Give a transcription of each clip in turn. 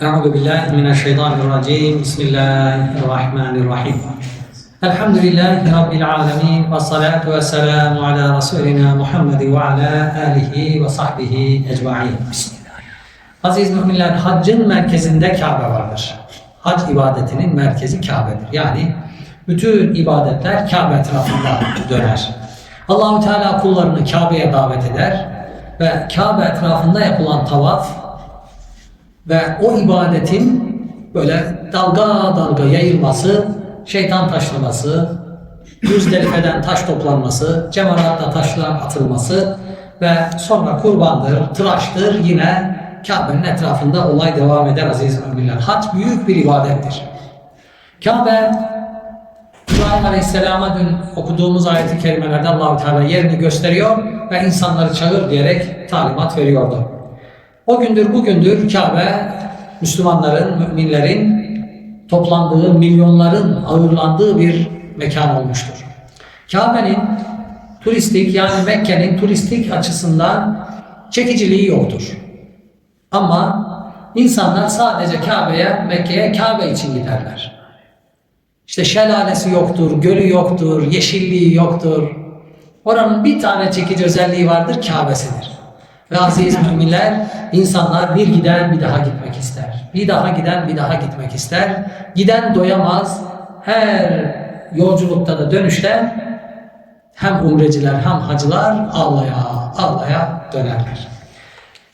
Euzu billahi mineşşeytanirracim. Bismillahirrahmanirrahim. Elhamdülillahi rabbil alamin ve salatu vesselamü ala resulina Muhammed ve ala alihi ve sahbihi ecmaîn. Aziz müminler, haccın merkezinde Kabe vardır. Hac ibadetinin merkezi Kabe'dir. Yani bütün ibadetler Kabe etrafında döner. Allahu Teala kullarını Kabe'ye davet eder ve Kabe etrafında yapılan tavaf ve o ibadetin böyle dalga dalga yayılması, şeytan taşlaması, Müzdelife'den taş toplanması, cemaratta taşlar atılması ve sonra kurbandır, tıraştır yine Kabe'nin etrafında olay devam eder aziz müminler. Hac büyük bir ibadettir. Kabe İbrahim Aleyhisselam'a dün okuduğumuz ayet-i kerimelerde Allahu Teala yerini gösteriyor ve insanları çağır diyerek talimat veriyordu. O gündür bugündür Kabe Müslümanların, müminlerin toplandığı, milyonların ağırlandığı bir mekan olmuştur. Kabe'nin turistik yani Mekke'nin turistik açısından çekiciliği yoktur. Ama insanlar sadece Kabe'ye, Mekke'ye Kabe için giderler. İşte şelalesi yoktur, gölü yoktur, yeşilliği yoktur. Oranın bir tane çekici özelliği vardır, Kabe'sidir. Aziz müminler, insanlar bir giden bir daha gitmek ister. Bir daha giden bir daha gitmek ister. Giden doyamaz. Her yolculukta da dönüşte hem umreciler hem hacılar ağlaya ağlaya dönerler.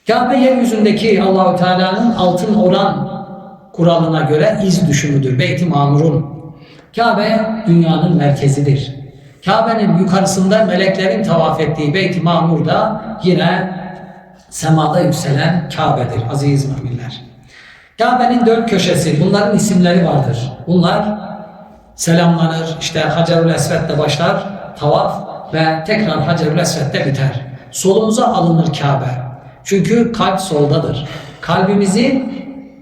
Kabe yeryüzündeki Allahu Teala'nın altın oran kuralına göre iz düşümüdür. Beyt-i Mamur'un. Kabe dünyanın merkezidir. Kabe'nin yukarısında meleklerin tavaf ettiği Beyt-i Mamur da yine semada yükselen Kabe'dir aziz müminler. Kabe'nin dört köşesi, bunların isimleri vardır. Bunlar selamlanır, işte Hacerül Esved'de başlar, tavaf ve tekrar Hacerül Esved'de biter. Solumuza alınır Kabe. Çünkü kalp soldadır. Kalbimizi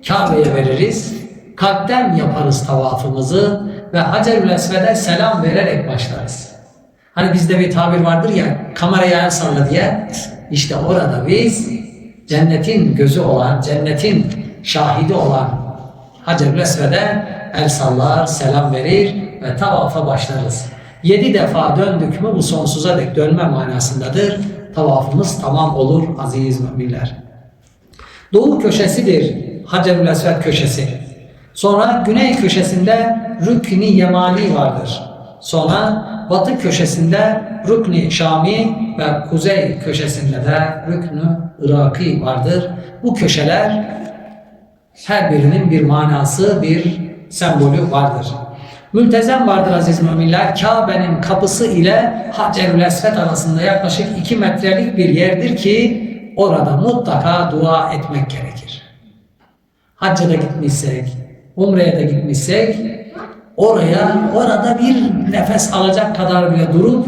Kabe'ye veririz. Kalpten yaparız tavafımızı ve Hacerül Esved'e selam vererek başlarız. Hani bizde bir tabir vardır ya, kameraya el salla diye. İşte orada biz cennetin gözü olan, cennetin şahidi olan Hacerül Esved'e el sallar, selam verir ve tavafa başlarız. Yedi defa döndük mü bu sonsuza dek dönme manasındadır. Tavafımız tamam olur aziz müminler. Doğu köşesidir Hacerül Esved köşesi. Sonra güney köşesinde Rükni Yemani vardır. Sonra batı köşesinde Rükni Şami ve kuzey köşesinde de Rüknü Iraki vardır. Bu köşeler her birinin bir manası, bir sembolü vardır. Mültezem vardır aziz müminler. Kabe'nin kapısı ile Hacerül Esved arasında yaklaşık 2 metrelik bir yerdir ki orada mutlaka dua etmek gerekir. Hacca da gitmişsek, Umre'ye de gitmişsek oraya orada bir nefes alacak kadar bile durup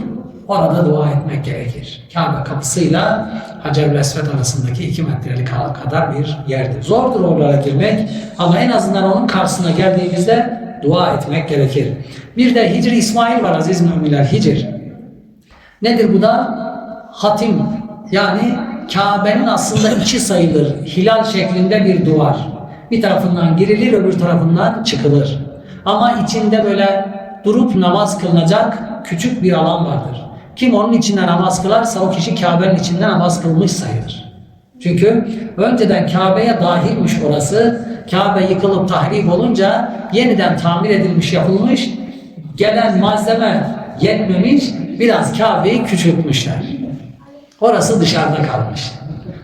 orada dua etmek gerekir. Kabe kapısıyla Hacerül Esved arasındaki 2 metrelik kadar bir yerdir. Zordur oralara girmek ama en azından onun karşısına geldiğimizde dua etmek gerekir. Bir de Hicri İsmail var aziz müminler Hicr. Nedir bu da? Hatim yani Kabe'nin aslında içi sayılır. Hilal şeklinde bir duvar. Bir tarafından girilir öbür tarafından çıkılır. Ama içinde böyle durup namaz kılınacak küçük bir alan vardır. Kim onun içinde namaz kılarsa o kişi Kabe'nin içinde namaz kılmış sayılır. Çünkü önceden Kabe'ye dahilmiş orası. Kabe yıkılıp tahrip olunca yeniden tamir edilmiş, yapılmış. Gelen malzeme yetmemiş, biraz Kabe'yi küçültmüşler. Orası dışarıda kalmış.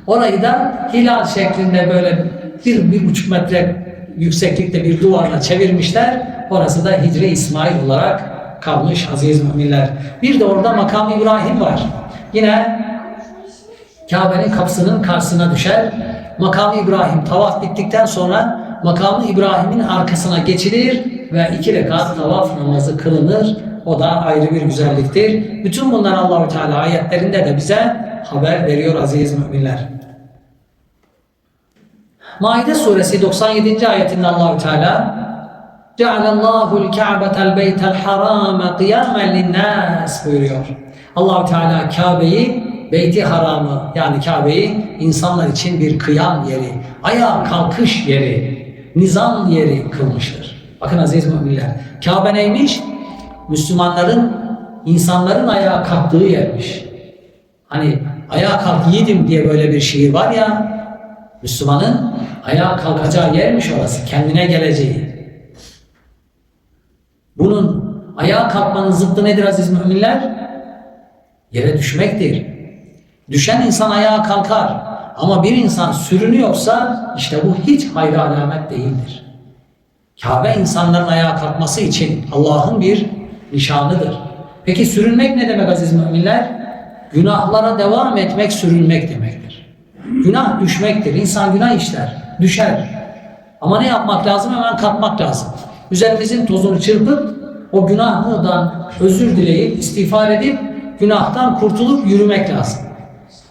Orayı da hilal şeklinde böyle bir, bir buçuk metre yükseklikte bir duvarla çevirmişler. Orası da Hicri İsmail olarak kalmış aziz müminler. Bir de orada makam İbrahim var. Yine Kabe'nin kapısının karşısına düşer. Makam İbrahim tavaf bittikten sonra makamı İbrahim'in arkasına geçilir ve iki rekat tavaf namazı kılınır. O da ayrı bir güzelliktir. Bütün bunlar Allahu Teala ayetlerinde de bize haber veriyor aziz müminler. Maide suresi 97. ayetinde Allahu Teala Cealallahu l-Ka'betel beytel harame kıyamen linnas buyuruyor. Allahu Teala Kabe'yi Beyti Haram'ı yani Kabe'yi insanlar için bir kıyam yeri, ayağa kalkış yeri, nizam yeri kılmıştır. Bakın aziz müminler, Kabe neymiş? Müslümanların, insanların ayağa kalktığı yermiş. Hani ayağa kalk yiğidim diye böyle bir şiir var ya, Müslümanın ayağa kalkacağı yermiş orası, kendine geleceği. Bunun ayağa kalkmanın zıttı nedir aziz müminler? Yere düşmektir. Düşen insan ayağa kalkar. Ama bir insan sürünüyorsa işte bu hiç hayra alamet değildir. Kabe insanların ayağa kalkması için Allah'ın bir nişanıdır. Peki sürünmek ne demek aziz müminler? Günahlara devam etmek sürünmek demektir. Günah düşmektir. İnsan günah işler, düşer. Ama ne yapmak lazım? Hemen kalkmak lazım. Üzerimizin tozunu çırpıp o günahdan özür dileyip, istiğfar edip günahtan kurtulup yürümek lazım.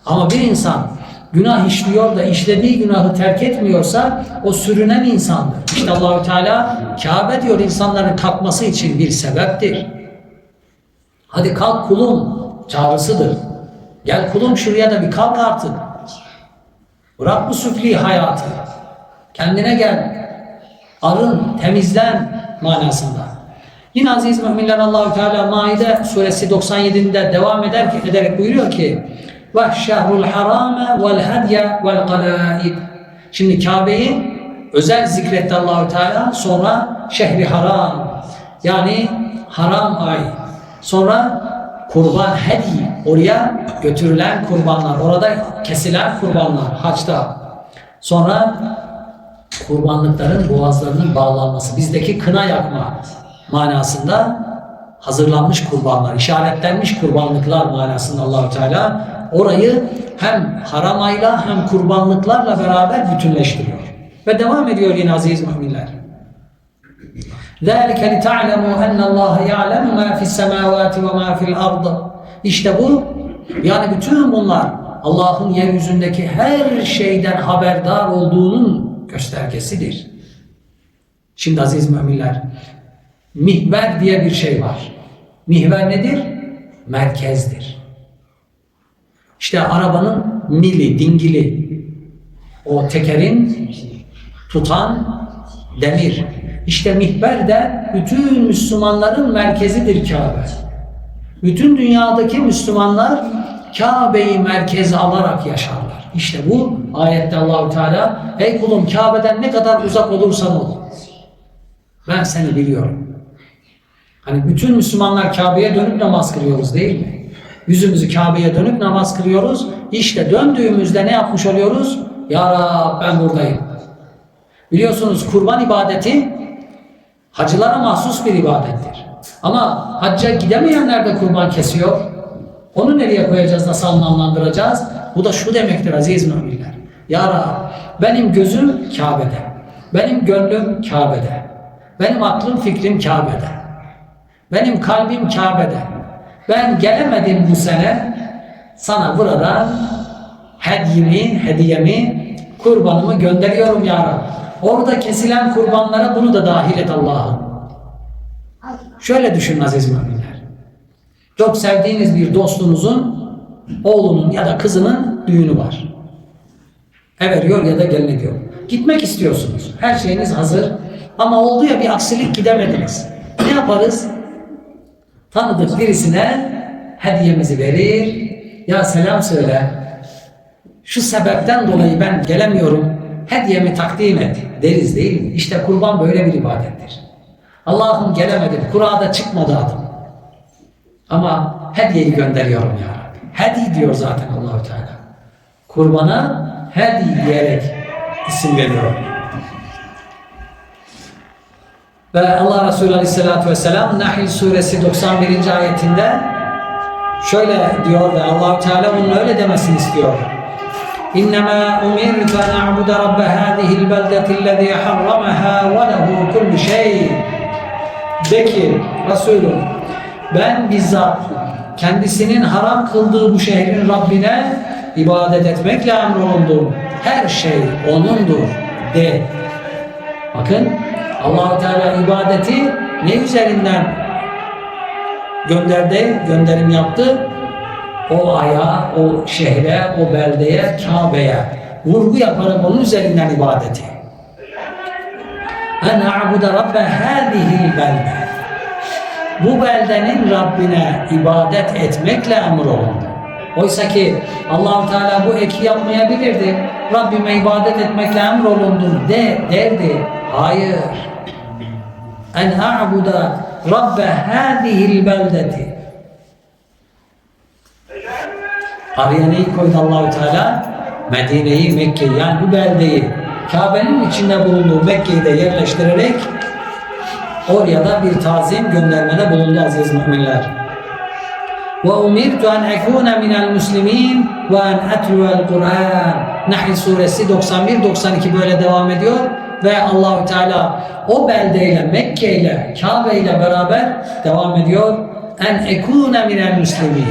Ama bir insan günah işliyor da işlediği günahı terk etmiyorsa o sürünen insandır. İşte Allahü Teala Kabe diyor insanların kalkması için bir sebeptir. Hadi kalk kulum çağrısıdır. Gel kulum şuraya da bir kalk artık. Bırak bu süfli hayatı. Kendine gel. Arın, temizlen manasında. Yine aziz müminler Allahü Teala Maide suresi 97'de devam eder ki ederek buyuruyor ki ve şehrul harame vel hedye vel galaib. Şimdi Kabe'yi özel zikretti Allahü Teala sonra şehri haram yani haram ay sonra kurban hedi oraya götürülen kurbanlar orada kesilen kurbanlar haçta sonra kurbanlıkların boğazlarının bağlanması bizdeki kına yakma manasında hazırlanmış kurbanlar, işaretlenmiş kurbanlıklar manasında Allahu Teala orayı hem haramayla hem kurbanlıklarla beraber bütünleştiriyor. Ve devam ediyor yine aziz müminler. ذَٰلِكَ لِتَعْلَمُوا اَنَّ اللّٰهَ يَعْلَمُ مَا فِي السَّمَاوَاتِ وَمَا فِي الْأَرْضِ İşte bu, yani bütün bunlar Allah'ın yeryüzündeki her şeyden haberdar olduğunun göstergesidir. Şimdi aziz müminler, mihver diye bir şey var. Mihver nedir? Merkezdir. İşte arabanın mili, dingili, o tekerin tutan demir. İşte mihver de bütün Müslümanların merkezidir Kabe. Bütün dünyadaki Müslümanlar Kabe'yi merkeze alarak yaşarlar. İşte bu ayette Allahu Teala ey kulum Kabe'den ne kadar uzak olursan ol. Ben seni biliyorum. Hani bütün Müslümanlar Kabe'ye dönüp namaz kılıyoruz değil mi? Yüzümüzü Kabe'ye dönüp namaz kılıyoruz. İşte döndüğümüzde ne yapmış oluyoruz? Ya Rab ben buradayım. Biliyorsunuz kurban ibadeti hacılara mahsus bir ibadettir. Ama hacca gidemeyenler de kurban kesiyor. Onu nereye koyacağız, nasıl anlamlandıracağız? Bu da şu demektir aziz müminler. Ya Rab benim gözüm Kabe'de. Benim gönlüm Kabe'de. Benim aklım fikrim Kabe'de. Benim kalbim Kabe'de. Ben gelemedim bu sene. Sana buradan hediyemi, hediyemi, kurbanımı gönderiyorum ya Rabbi. Orada kesilen kurbanlara bunu da dahil et Allah'ım. Şöyle düşünün aziz müminler. Çok sevdiğiniz bir dostunuzun oğlunun ya da kızının düğünü var. Everiyor ya da gelin ediyor. Gitmek istiyorsunuz. Her şeyiniz hazır. Ama oldu ya bir aksilik gidemediniz. Ne yaparız? Tanıdık birisine hediyemizi verir. Ya selam söyle. Şu sebepten dolayı ben gelemiyorum. Hediyemi takdim et deriz değil mi? İşte kurban böyle bir ibadettir. Allah'ım gelemedim. Kurada çıkmadı adım. Ama hediyeyi gönderiyorum ya. Hedi diyor zaten Allahu Teala. Kurbana hedi diyerek isim veriyor. Ve Allah Resulü Aleyhisselatü Vesselam Nahl suresi 91. ayetinde şöyle diyor ve Allahu Teala bunun öyle demesini istiyor. İnnemâ umirtu en a'bude rabbe hâzihil beldetillezî harramehâ ve lehu kullu şey. De ki Resulüm ben bizzat kendisinin haram kıldığı bu şehrin Rabbine ibadet etmekle emrolundum. Her şey O'nundur de. Bakın allah Teala ibadeti ne üzerinden gönderdi, gönderim yaptı? o aya, o şehre, o beldeye, Kabe'ye vurgu yaparak onun üzerinden ibadeti. En a'bude rabbe hâzihil belde. Bu beldenin Rabbine ibadet etmekle emrolundu. Oysa ki Allahu Teala bu eki yapmayabilirdi. Rabbime ibadet etmekle emrolundu de derdi. Hayır. En a'bude rabbe hâzihil beldeti. Araya neyi koydu Allahu Teala? Medine'yi, Mekke'yi yani bu beldeyi Kabe'nin içinde bulunduğu Mekke'yi de yerleştirerek oraya da bir tazim göndermede bulundu aziz müminler. Ve umirtu en ekune minel muslimin ve en etluvel Kur'an. Nahl suresi 91-92 böyle devam ediyor ve Allahü Teala o beldeyle Mekke ile Kabe ile beraber devam ediyor. En ekune minel muslimin.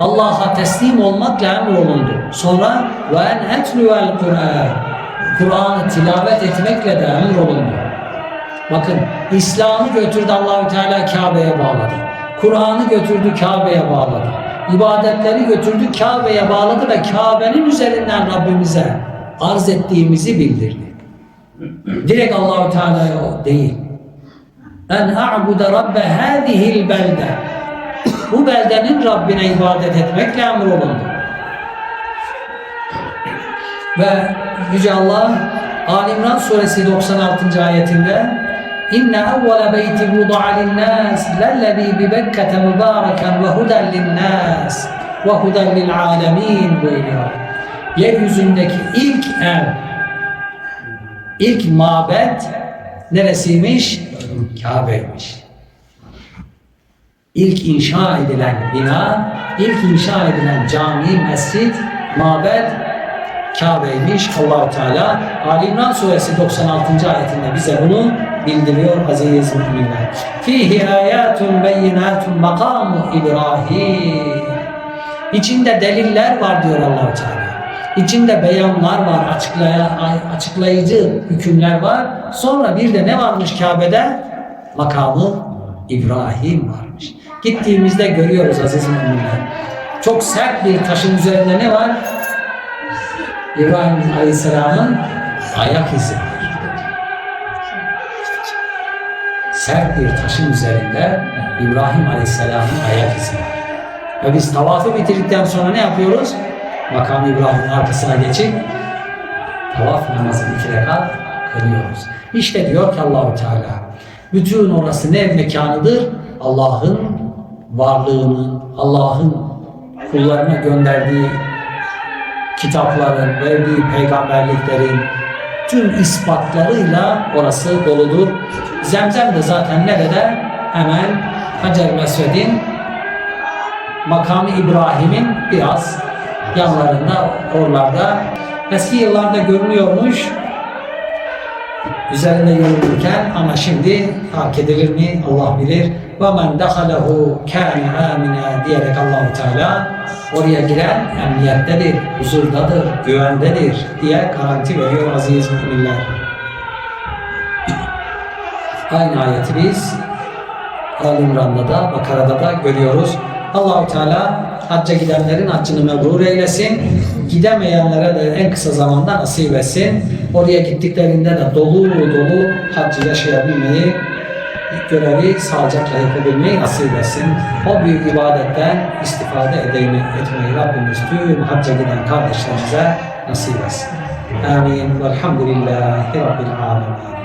Allah'a teslim olmakla emrolundu. Sonra ve en etluvel Kur'an. Kur'an'ı tilavet etmekle de emrolundu. Bakın İslam'ı götürdü Allahü Teala Kabe'ye bağladı. Kur'an'ı götürdü Kabe'ye bağladı. İbadetleri götürdü Kabe'ye bağladı ve Kabe'nin üzerinden Rabbimize arz ettiğimizi bildirdi. Direkt Allahü Teala'ya o değil. En a'bude rabbe hâzihil belde. Bu beldenin Rabbine ibadet etmekle emrolundu. Ve Yüce Allah Ali İmran suresi 96. ayetinde İnne evvele beyti vuda'a linnâs lellezî bi Bekke'te mübâreken ve huden linnâs ve huden lil âlemîn buyuruyor. Yeryüzündeki ilk ev, ilk mabet neresiymiş? Kabe'ymiş. İlk inşa edilen bina, ilk inşa edilen cami, mescit, mabet Kabe'ymiş allah Teala. Ali İmran suresi 96. ayetinde bize bunu bildiriyor aziz müminler. Fihi ayatun beyinatun makamu İbrahim. İçinde deliller var diyor allah Teala. İçinde beyanlar var, açıklaya, açıklayıcı hükümler var. Sonra bir de ne varmış Kabe'de? Makamı İbrahim varmış. Gittiğimizde görüyoruz aziz müminler. Çok sert bir taşın üzerinde ne var? İbrahim Aleyhisselam'ın ayak izi Sert bir taşın üzerinde İbrahim Aleyhisselam'ın ayak izi var. Ve biz tavafı bitirdikten sonra ne yapıyoruz? Makam İbrahim'in arkasına geçip tavaf namazını iki rekat kılıyoruz. İşte diyor ki Allahu Teala bütün orası ne mekanıdır? Allah'ın varlığının, Allah'ın kullarına gönderdiği kitapların, verdiği peygamberliklerin tüm ispatlarıyla orası doludur. Zemzem de zaten nerede? Hemen Hacer Mesved'in makamı İbrahim'in biraz yanlarında, oralarda eski yıllarda görünüyormuş üzerinde yürürken ama şimdi fark edilir mi Allah bilir. Ve men dehalehu kâne amine diyerek Allahu Teala oraya giren emniyettedir, huzurdadır, güvendedir diye garanti veriyor aziz müminler. Aynı ayeti biz Al İmran'da da Bakara'da da görüyoruz. Allahu Teala hacca gidenlerin haccını mebrur eylesin. Gidemeyenlere de en kısa zamanda nasip etsin. Oraya gittiklerinde de dolu dolu haccı yaşayabilmeyi, görevi sağlıcakla yapabilmeyi nasip etsin. O büyük ibadetten istifade edeyim, etmeyi Rabbimiz tüm hacca giden kardeşlerimize nasip etsin. Amin. Velhamdülillahi Rabbil Alemin.